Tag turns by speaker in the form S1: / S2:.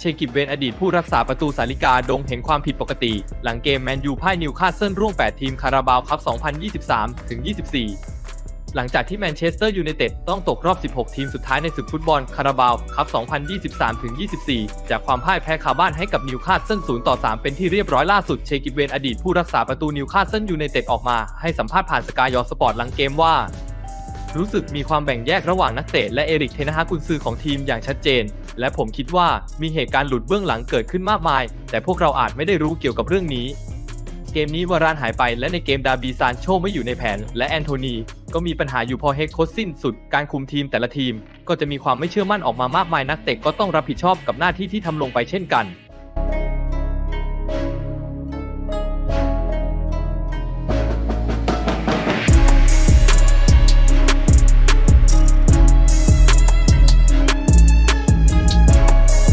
S1: เชกิบเวนอดีตผู้รักษาประตูสาลิกาดงเห็นความผิดปกติ หลังเกมแมนยูพ่ายนิวคาสเซิลร่วง8ทีมคาราบาวครับ2023 ถึง 24 หลังจากที่แมนเชสเตอร์ยูไนเต็ดต้องตกรอบ 16 ทีมสุดท้ายในศึกฟุตบอลคาราบาวครับ2023 ถึง 24 จากความพ่ายแพ้คาบ้านให้กับนิวคาสเซิล 0 ต่อ 3 เป็นที่เรียบร้อยล่าสุดเชกิบเวนอดีตผู้รักษาประตูนิวคาสเซิลยูไนเต็ดออกมาให้สัมภาษณ์ผ่านสกายยอสปอร์ตหลังเกมว่า รู้สึกมีความแบ่งแยกระหว่างนักเตะและเอริกเทนฮากุนซือของทีมอย่างชัดเจน และผมคิดว่ามีเหตุการณ์หลุดเบื้องหลังเกิดขึ้นมากมาย แต่พวกเราอาจไม่ได้รู้เกี่ยวกับเรื่องนี้ เกมนี้วารานหายไปและในเกมดาบีซานโชไม่อยู่ในแผน และแอนโทนีก็มีปัญหาอยู่พอเฮดโคสิ้นสุดการคุมทีมแต่ละทีม ก็จะมีความไม่เชื่อมั่นออกมามากมายนักเตะก็ต้องรับผิดชอบกับหน้าที่ที่ทำลงไปเช่นกัน